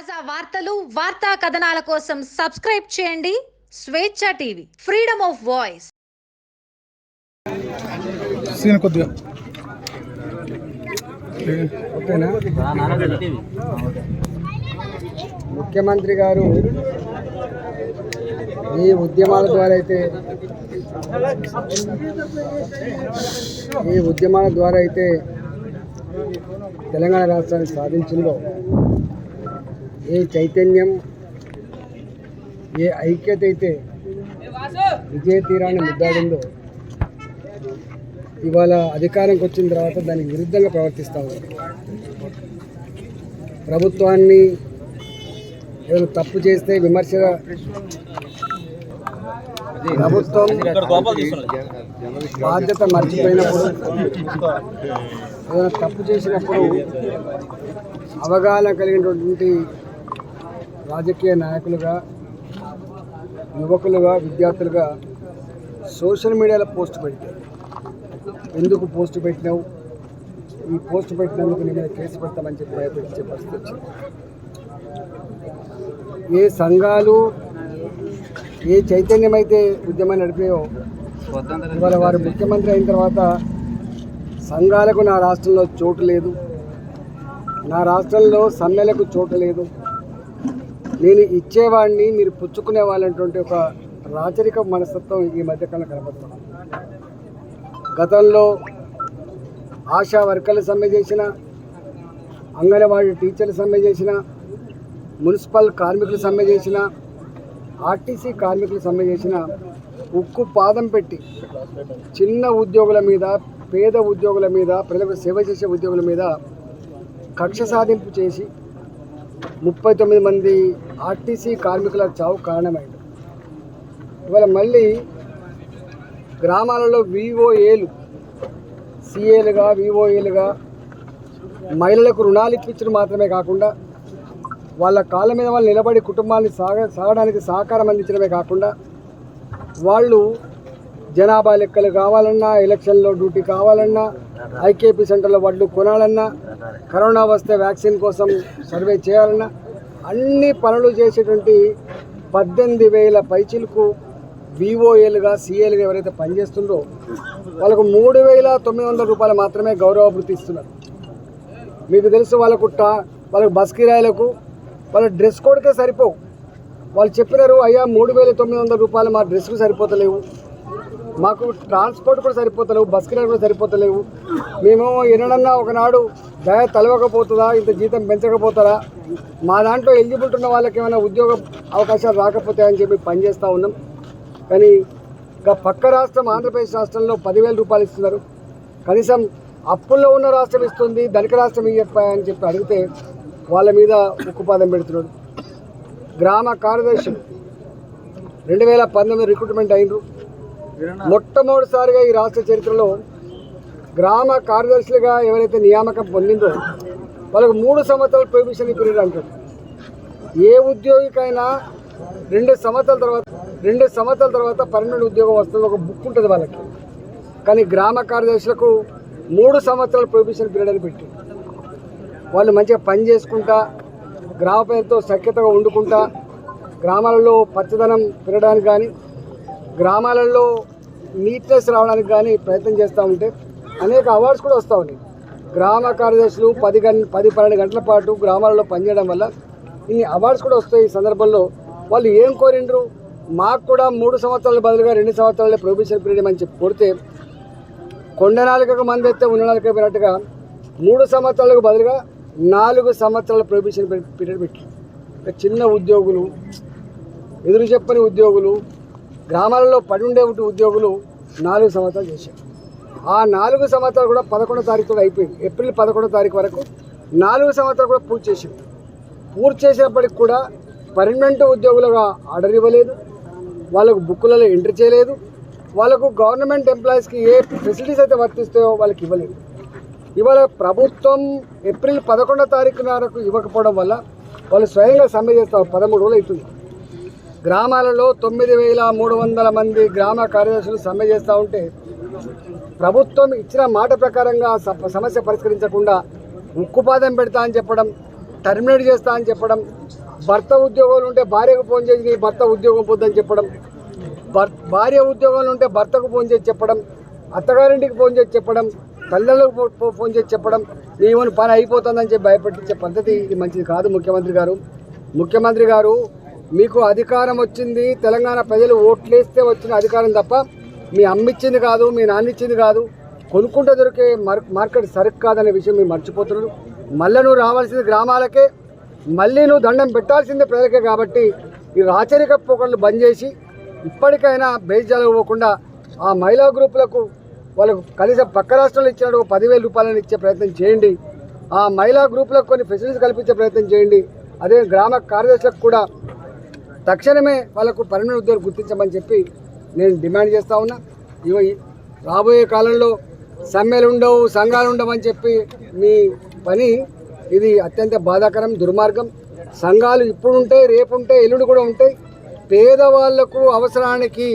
తాజా వార్తలు వార్తా కథనాల కోసం సబ్స్క్రైబ్ చేయండి. స్వేచ్ఛ టీవీ ఫ్రీడమ్ ఆఫ్ వాయిస్. ముఖ్యమంత్రి గారు ఈ ఉద్యమాల ద్వారా అయితే ఈ ఉద్యమాల ద్వారా అయితే తెలంగాణ రాష్ట్రాన్ని సాధించిందో ఏ చైతన్యం ఏ ఐక్యత అయితే విజయ తీరాన్ని ముద్దాడిందో ఇవాళ అధికారంకి వచ్చిన తర్వాత దానికి విరుద్ధంగా ప్రవర్తిస్తూ ఉంది. ప్రభుత్వాన్ని ఏదైనా తప్పు చేస్తే విమర్శ ప్రభుత్వం బాధ్యత మర్చిపోయినప్పుడు ఏదైనా తప్పు చేసినప్పుడు అవగాహన కలిగినటువంటి రాజకీయ నాయకులుగా యువకులుగా విద్యార్థులుగా సోషల్ మీడియాలో పోస్ట్ పెడతారు ఎందుకు పోస్ట్ పెట్టినావు? ఈ పోస్ట్ పెట్టినందుకు నీ మీద కేసు పెడతామని చెప్పి భయపెట్టించే పరిస్థితి వచ్చింది. ఏ సంఘాలు ఏ చైతన్యం అయితే ఉద్యమాన్ని నడిపాయో ఇవాళ వారు ముఖ్యమంత్రి అయిన తర్వాత సంఘాలకు నా రాష్ట్రంలో చోటు లేదు. నా రాష్ట్రంలో సమ్మెలకు చోటు లేదు. నేను ఇచ్చేవాడిని మీరు పుచ్చుకునే వాళ్ళటువంటి ఒక రాచరిక మనస్తత్వం ఈ మధ్యకాలంలో కనబడుతుంది గతంలో ఆశా వర్కర్లు సమ్మె చేసిన అంగన్వాడీ టీచర్లు సమ్మె చేసిన మున్సిపల్ కార్మికులు సమ్మె చేసిన ఆర్టీసీ కార్మికులు సమ్మె చేసిన ఉక్కు పాదం పెట్టి చిన్న ఉద్యోగుల మీద పేద ఉద్యోగుల మీద ప్రజలకు సేవ చేసే ఉద్యోగుల మీద కక్ష సాధింపు చేసి ముప్పై తొమ్మిది మంది ఆర్టీసీ కార్మికుల చావు కారణమైంది. ఇవాళ మళ్ళీ గ్రామాలలో వివోఏలు సిఏలుగా వివోఏలుగా మహిళలకు రుణాలు ఇప్పించడం మాత్రమే కాకుండా వాళ్ళ కాళ్ళ మీద వాళ్ళు నిలబడి కుటుంబాన్ని సాగ సాగడానికి సహకారం అందించడమే కాకుండా వాళ్ళు జనాభా లెక్కలు కావాలన్నా ఎలక్షన్లో డ్యూటీ కావాలన్నా ఐకేపీ సెంటర్లో వడ్లు కొనాలన్నా కరోనా వస్తే వ్యాక్సిన్ కోసం సర్వే చేయాలన్నా అన్ని పనులు చేసేటువంటి పద్దెనిమిది వేల పైచిలకు విఓఏలుగా సిఏలుగా ఎవరైతే పనిచేస్తుందో వాళ్ళకు మూడు వేల తొమ్మిది వందల రూపాయలు మాత్రమే గౌరవ వృత్తి ఇస్తున్నారు. మీకు తెలుసు వాళ్ళకు టా వాళ్ళకు బస్ కిరాయిలకు వాళ్ళ డ్రెస్ కోడ్కే సరిపోవు. వాళ్ళు చెప్పినారు అయ్యా మూడు వేల తొమ్మిది వందల రూపాయలు మా డ్రెస్కు సరిపోతలేవు. మాకు ట్రాన్స్పోర్ట్ కూడా సరిపోతలేవు బస్ కిరాయి కూడా సరిపోతలేవు. మేము ఎన్నడన్నా ఒకనాడు దయ తలవకపోతుందా? ఇంత జీతం పెంచకపోతారా? మా దాంట్లో ఎలిజిబిలిటీ ఉన్న వాళ్ళకి ఏమైనా ఉద్యోగ అవకాశాలు రాకపోతాయని చెప్పి పనిచేస్తూ ఉన్నాం. కానీ ఇంకా పక్క రాష్ట్రం ఆంధ్రప్రదేశ్ రాష్ట్రంలో పదివేల రూపాయలు ఇస్తున్నారు. కనీసం అప్పుల్లో ఉన్న రాష్ట్రం ఇస్తుంది ధనిక రాష్ట్రం ఇవ్వకపోయా చెప్పి అడిగితే వాళ్ళ మీద ఉక్కుపాదం పెడుతున్నాడు. గ్రామ కార్యదర్శులు రెండు వేల పంతొమ్మిది రిక్రూట్మెంట్ అయినరు మొట్టమొదటిసారిగా ఈ రాష్ట్ర చరిత్రలో గ్రామ కార్యదర్శులుగా ఎవరైతే నియామకం పొందిందో వాళ్ళకు మూడు సంవత్సరాల ప్రొహిబిషన్ పీరియడ్ అంటారు. ఏ ఉద్యోగికైనా రెండు సంవత్సరాల తర్వాత రెండు సంవత్సరాల తర్వాత పర్మనెంట్ ఉద్యోగం వస్తుంది ఒక బుక్ ఉంటుంది వాళ్ళకి. కానీ గ్రామ కార్యదర్శులకు మూడు సంవత్సరాల ప్రొబిషన్ పీరియడ్ అని పెట్టి. వాళ్ళు మంచిగా పని చేసుకుంటా గ్రామ ప్రజలతో సఖ్యతగా వండుకుంటా గ్రామాలలో పచ్చదనం పెరగడానికి కానీ గ్రామాలలో నీట్నెస్ రావడానికి కానీ ప్రయత్నం చేస్తూ ఉంటే అనేక అవార్డ్స్ కూడా వస్తూ ఉన్నాయి. గ్రామ కార్యదర్శులు పది గంట పది పన్నెండు గంటల పాటు గ్రామాలలో పనిచేయడం వల్ల ఇన్ని అవార్డ్స్ కూడా వస్తాయి ఈ సందర్భంలో. వాళ్ళు ఏం కోరిండ్రు? మాకు కూడా మూడు సంవత్సరాల బదులుగా రెండు సంవత్సరాల ప్రొహిబిషన్ పీరియడ్ అని చెప్పి కొడితే కొండనాలుకకు మంది అయితే ఉన్న పోయినట్టుగా మూడు సంవత్సరాలకు బదులుగా నాలుగు సంవత్సరాల ప్రొహిబిషన్ పీరియడ్ పెట్టి చిన్న ఉద్యోగులు ఎదురు చెప్పని ఉద్యోగులు గ్రామాలలో పడి ఉండే ఉద్యోగులు నాలుగు సంవత్సరాలు చేశారు. ఆ నాలుగు సంవత్సరాలు కూడా పదకొండో తారీఖు కూడా అయిపోయింది. ఏప్రిల్ పదకొండో తారీఖు వరకు నాలుగు సంవత్సరాలు కూడా పూర్తి చేసింది. పూర్తి చేసినప్పటికి కూడా పర్మనెంట్ ఉద్యోగులుగా ఆర్డర్ ఇవ్వలేదు. వాళ్ళకు బుక్కులలో ఎంట్రీ చేయలేదు. వాళ్ళకు గవర్నమెంట్ ఎంప్లాయీస్కి ఏ ఫెసిలిటీస్ అయితే వర్తిస్తాయో వాళ్ళకి ఇవ్వలేదు. ఇవాళ ప్రభుత్వం ఏప్రిల్ పదకొండో తారీఖు వరకు ఇవ్వకపోవడం వల్ల వాళ్ళు స్వయంగా సమ్మె చేస్తారు. పదమూడు రోజులు అవుతుంది. గ్రామాలలో తొమ్మిది వేల మూడు వందల మంది గ్రామ కార్యదర్శులు సమ్మె చేస్తూ ఉంటే ప్రభుత్వం ఇచ్చిన మాట ప్రకారంగా స- సమస్య పరిష్కరించకుండా ఉక్కుపాదం పెడతా అని చెప్పడం టర్మినేట్ చేస్తా అని చెప్పడం భర్త ఉద్యోగాలు ఉంటే భార్యకు ఫోన్ చేసి నీ భర్త ఉద్యోగం పొద్దని చెప్పడం భర్ భార్య ఉద్యోగాలు ఉంటే భర్తకు ఫోన్ చేసి చెప్పడం అత్తగారింటికి ఫోన్ చేసి చెప్పడం తల్లిదండ్రులకు ఫోన్ చేసి చెప్పడం నీవని పని అయిపోతుందని చెప్పి భయపెట్టించే పద్ధతి ఇది మంచిది కాదు ముఖ్యమంత్రి గారు. ముఖ్యమంత్రి గారు మీకు అధికారం వచ్చింది తెలంగాణ ప్రజలు ఓట్లేస్తే వచ్చిన అధికారం తప్ప మీ అమ్మిచ్చింది కాదు మీ నాన్నిచ్చింది కాదు. కొనుక్కుంటే దొరికే మార్కెట్ సరుకు కాదనే విషయం మీరు మర్చిపోతున్నారు. మళ్ళీ నువ్వు రావాల్సింది గ్రామాలకే మళ్ళీ నువ్వు దండం పెట్టాల్సిందే ప్రజలకే కాబట్టి ఈ రాచరిక పోకళ్ళు బంద్ చేసి ఇప్పటికైనా బేజాలకు పోకుండా ఆ మహిళా గ్రూపులకు వాళ్ళకు కనీసం పక్క రాష్ట్రాలు ఇచ్చినట్టు పదివేల రూపాయలను ఇచ్చే ప్రయత్నం చేయండి. ఆ మహిళా గ్రూపులకు కొన్ని ఫెసిలిటీస్ కల్పించే ప్రయత్నం చేయండి. అదే గ్రామ కార్యదర్శులకు కూడా తక్షణమే వాళ్ళకు పర్మనెంట్ ఉద్యోగులు గుర్తించమని చెప్పి నేను డిమాండ్ చేస్తా ఉన్నా. ఇవ రాబోయే కాలంలో సమ్మెలు ఉండవు సంఘాలు ఉండవు అని చెప్పి మీ పని ఇది అత్యంత బాధాకరం దుర్మార్గం. సంఘాలు ఇప్పుడు ఉంటాయి రేపు ఉంటాయి ఎల్లుండి కూడా ఉంటాయి. పేదవాళ్ళకు అవసరానికి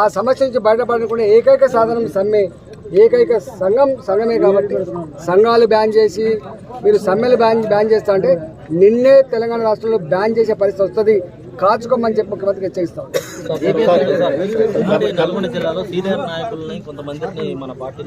ఆ సమస్య నుంచి బయటపడకుండా ఏకైక సాధనం సమ్మె ఏకైక సంఘం సంఘమే కాబట్టి సంఘాలు బ్యాన్ చేసి మీరు సమ్మెలు బ్యాన్ బ్యాన్ చేస్తా అంటే నిన్నే తెలంగాణ రాష్ట్రంలో బ్యాన్ చేసే పరిస్థితి వస్తుంది. కాచుకోమని చెప్పి ముఖ్యమంత్రికి హెచ్చరిస్తాం. నల్గొండ జిల్లాలో సీనియర్ నాయకులని కొంతమందిని మన పార్టీలో